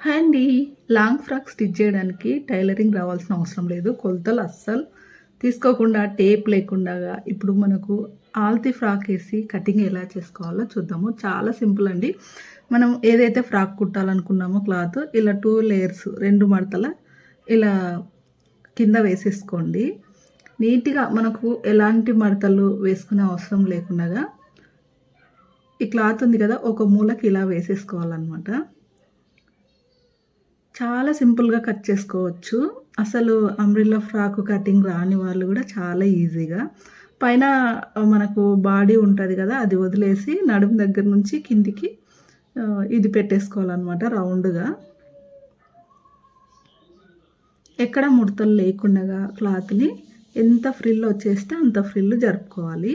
అండి long frock stitch చేయడానికి tailoring రావాల్సిన అవసరం లేదు. కొలతలు అస్సలు తీసుకోకుండా టేప్ లేకుండా ఇప్పుడు మనకు ఆల్తీ ఫ్రాక్ వేసి కటింగ్ ఎలా చేసుకోవాలో చూద్దాము. చాలా సింపుల్ అండి. మనం ఏదైతే ఫ్రాక్ కుట్టాలనుకున్నామో క్లాత్ ఇలా టూ లేయర్స్ రెండు మడతల ఇలా కింద వేసేసుకోండి. నీట్గా మనకు ఎలాంటి మడతలు వేసుకునే అవసరం లేకుండా ఈ క్లాత్ ఉంది కదా ఒక మూలకి ఇలా వేసేసుకోవాలన్నమాట. చాలా సింపుల్గా కట్ చేసుకోవచ్చు. అసలు అంబ్రిల్లా ఫ్రాక్ కటింగ్ రాని వాళ్ళు కూడా చాలా ఈజీగా. పైన మనకు బాడీ ఉంటుంది కదా అది వదిలేసి నడుము దగ్గర నుంచి కిందికి ఇది పెట్టేసుకోవాలన్నమాట రౌండ్గా. ఎక్కడ ముడతలు లేకుండా క్లాత్ని ఎంత ఫ్రిల్ వచ్చేస్తే అంత ఫ్రిల్ జరుపుకోవాలి.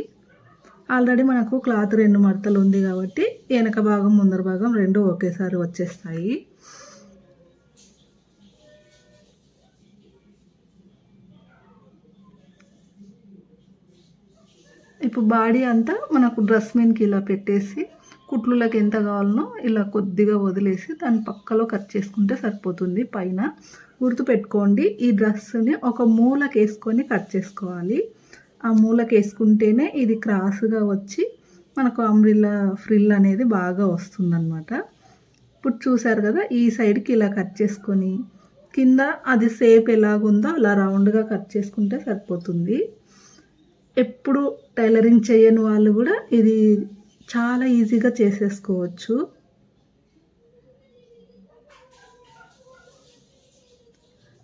ఆల్రెడీ మనకు క్లాత్ రెండు మడతలు ఉంది కాబట్టి వెనక భాగం ముందర భాగం రెండు ఒకేసారి వచ్చేస్తాయి. ఇప్పుడు బాడీ అంతా మనకు డ్రెస్ మీదకి ఇలా పెట్టేసి కుట్లులకు ఎంత కావాలనో ఇలా కొద్దిగా వదిలేసి దాని పక్కలో కట్ చేసుకుంటే సరిపోతుంది. పైన గుర్తుపెట్టుకోండి ఈ డ్రెస్ని ఒక మూలకి వేసుకొని కట్ చేసుకోవాలి. ఆ మూలకి వేసుకుంటేనే ఇది క్రాస్గా వచ్చి మనకు అంబ్రిల్లా ఫ్రిల్ అనేది బాగా వస్తుందన్నమాట. ఇప్పుడు చూసారు కదా ఈ సైడ్కి ఇలా కట్ చేసుకొని కింద అది సేప్ ఎలాగుందో అలా రౌండ్గా కట్ చేసుకుంటే సరిపోతుంది. ఎప్పుడు టైలరింగ్ చేయని వాళ్ళు కూడా ఇది చాలా ఈజీగా చేసేసుకోవచ్చు.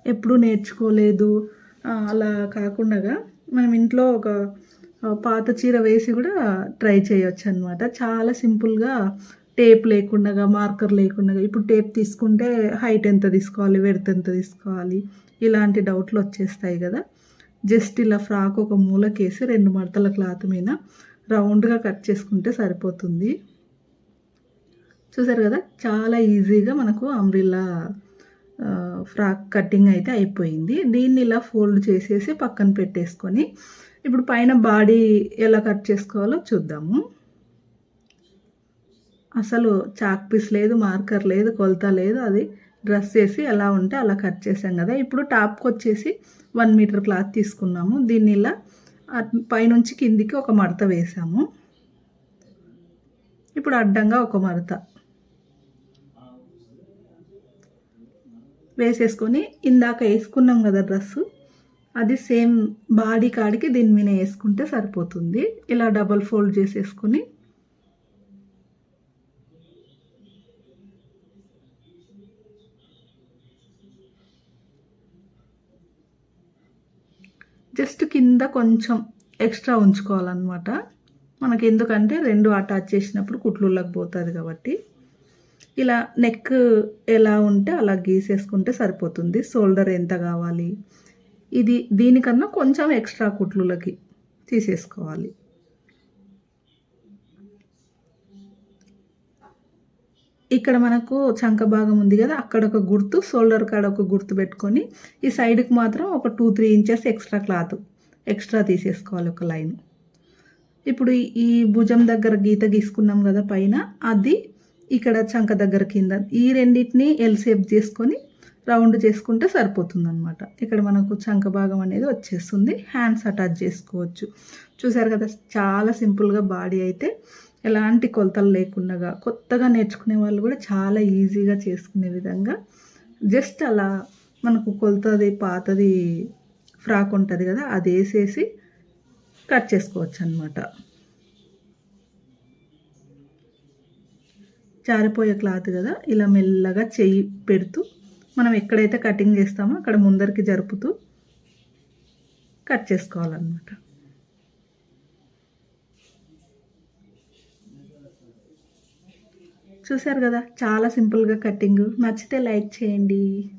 ఎప్పుడు నేర్చుకోలేదు. అలా కాకుండా మనం ఇంట్లో ఒక పాత చీర వేసి కూడా ట్రై చేయొచ్చు అనమాట చాలా సింపుల్గా టేప్ లేకుండా మార్కర్ లేకుండా ఇప్పుడు టేప్ తీసుకుంటే హైట్ ఎంత తీసుకోవాలి వెడత్ ఎంత తీసుకోవాలి ఇలాంటి డౌట్లు వచ్చేస్తాయి కదా. జస్ట్ ఇలా ఫ్రాక్ ఒక మూలకేసి రెండు మడతల క్లాత్ మీద రౌండ్గా కట్ చేసుకుంటే సరిపోతుంది. చూసారు కదా? చాలా ఈజీగా మనకు అంబ్రిల్లా ఫ్రాక్ కటింగ్ అయితే అయిపోయింది. దీన్ని ఇలా ఫోల్డ్ చేసేసి పక్కన పెట్టేసుకొని ఇప్పుడు పైన బాడీ ఎలా కట్ చేసుకోవాలో చూద్దాము. అసలు చాక్ పీస్ లేదు మార్కర్ లేదు కొలత లేదు అది. డ్రెస్ చేసి ఎలా ఉంటే అలా కట్ చేసాం కదా. ఇప్పుడు టాప్కి వచ్చేసి వన్ మీటర్ క్లాత్ తీసుకున్నాము. దీన్ని ఇలా పైనుంచి కిందికి ఒక మడత వేసాము. ఇప్పుడు అడ్డంగా ఒక మడత వేసేసుకొని ఇందాక వేసుకున్నాం కదా డ్రెస్సు అది సేమ్ బాడీ కాడికి దీని మీద వేసుకుంటే సరిపోతుంది. ఇలా డబల్ ఫోల్డ్ చేసేసుకొని జస్ట్ కింద కొంచెం ఎక్స్ట్రా ఉంచుకోవాలన్నమాట. మనకి ఎందుకంటే రెండు అటాచ్ చేసినప్పుడు కుట్లుళ్ళకి పోతుంది కాబట్టి. ఇలా నెక్ ఎలా ఉంటే అలా గీసేసుకుంటే సరిపోతుంది. షోల్డర్ ఎంత కావాలి? ఇది దీనికన్నా కొంచెం ఎక్స్ట్రా కుట్లులకి తీసేసుకోవాలి. ఇక్కడ మనకు చంక భాగం ఉంది కదా అక్కడ ఒక గుర్తు షోల్డర్ కాడ ఒక గుర్తు పెట్టుకొని ఈ సైడ్కి మాత్రం ఒక two three inches extra cloth extra తీసేసుకోవాలి ఒక లైన్. ఇప్పుడు ఈ భుజం దగ్గర గీత గీసుకున్నాం కదా పైన అది ఇక్కడ చంక దగ్గర కింద ఈ రెండింటిని ఎల్ షేప్ చేసుకొని రౌండ్ చేసుకుంటే సరిపోతుంది అనమాట ఇక్కడ మనకు చంక భాగం అనేది వచ్చేస్తుంది హ్యాండ్స్ అటాచ్ చేసుకోవచ్చు. చూసారు కదా చాలా సింపుల్గా బాడీ అయితే ఎలాంటి కొలతలు లేకుండా కొత్తగా నేర్చుకునే వాళ్ళు కూడా చాలా ఈజీగా చేసుకునే విధంగా జస్ట్ అలా మనకు కొలతది పాతది ఫ్రాక్ ఉంటుంది కదా అది వేసేసి కట్ చేసుకోవచ్చు అనమాట జారిపోయే క్లాత్ కదా ఇలా మెల్లగా చెయ్యి పెడుతూ మనం ఎక్కడైతే కటింగ్ చేస్తామో అక్కడ ముందరికి జరుపుతూ కట్ చేసుకోవాలన్నమాట. చూసారు కదా? చాలా సింపుల్గా కట్టింగ్. నచ్చితే లైక్ చేయండి.